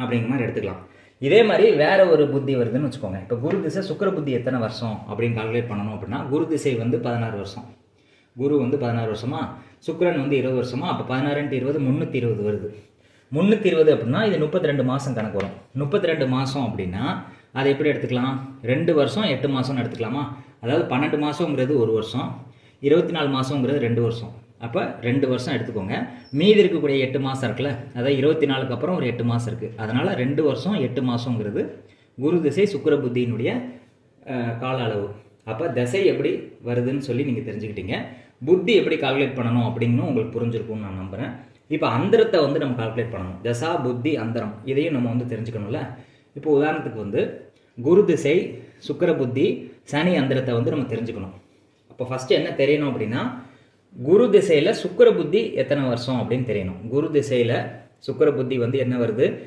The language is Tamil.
அப்படிங்கிற மாதிரி எடுத்துக்கலாம். இதே மாதிரி வேற ஒரு புத்தி வருதுன்னு வச்சுக்கோங்க. இப்போ குரு திசை சுக்கர புத்தி எத்தனை வருஷம் அப்படின்னு கால்குலேட் பண்ணணும் அப்படின்னா குரு திசை வந்து பதினாறு வருஷம். குரு வந்து பதினாறு வருஷமா? சுக்கரன் வந்து இருபது வருஷமா? அப்போ பதினாறு இருபது முந்நூற்றி இருபது வருது. முந்நூற்றி இருபது அப்படின்னா இது முப்பத்தி ரெண்டு மாதம் கணக்கு வரும். முப்பத்தி ரெண்டு மாதம் அப்படின்னா அதை எப்படி எடுத்துக்கலாம்? ரெண்டு வருஷம் எட்டு மாதம்னு எடுத்துக்கலாமா? அதாவது பன்னெண்டு மாதங்கிறது ஒரு வருஷம் இருபத்தி நாலு மாதங்கிறது ரெண்டு வருஷம். அப்போ ரெண்டு வருஷம் எடுத்துக்கோங்க. மீதி இருக்கக்கூடிய எட்டு மாதம் இருக்குல்ல அதாவது இருபத்தி நாலுக்கு அப்புறம் ஒரு எட்டு மாதம் இருக்குது அதனால் ரெண்டு வருஷம் எட்டு மாதங்கிறது குரு திசை சுக்கிர புத்தியினுடைய கால அளவு. அப்போ திசை எப்படி வருதுன்னு சொல்லி நீங்கள் தெரிஞ்சுக்கிட்டீங்க. புத்தி எப்படி கால்குலேட் பண்ணணும் அப்படின்னு உங்களுக்கு புரிஞ்சிருக்கும்னு நான் நம்புகிறேன் இப்போ அந்தரத்தை வந்து நம்ம கால்குலேட் பண்ணணும். தசா புத்தி அந்தரம் இதையும் நம்ம வந்து தெரிஞ்சுக்கணும்ல. இப்போ உதாரணத்துக்கு வந்து குரு திசை சுக்கிர புத்தி சனி அந்தரத்தை வந்து நம்ம தெரிஞ்சுக்கணும். அப்போ ஃபஸ்ட்டு என்ன தெரியணும் அப்படின்னா குரு திசையில் சுக்கிர புத்தி எத்தனை வருஷம் அப்படின்னு தெரியணும். குரு திசையில் சுக்கிர புத்தி வந்து என்ன வருது?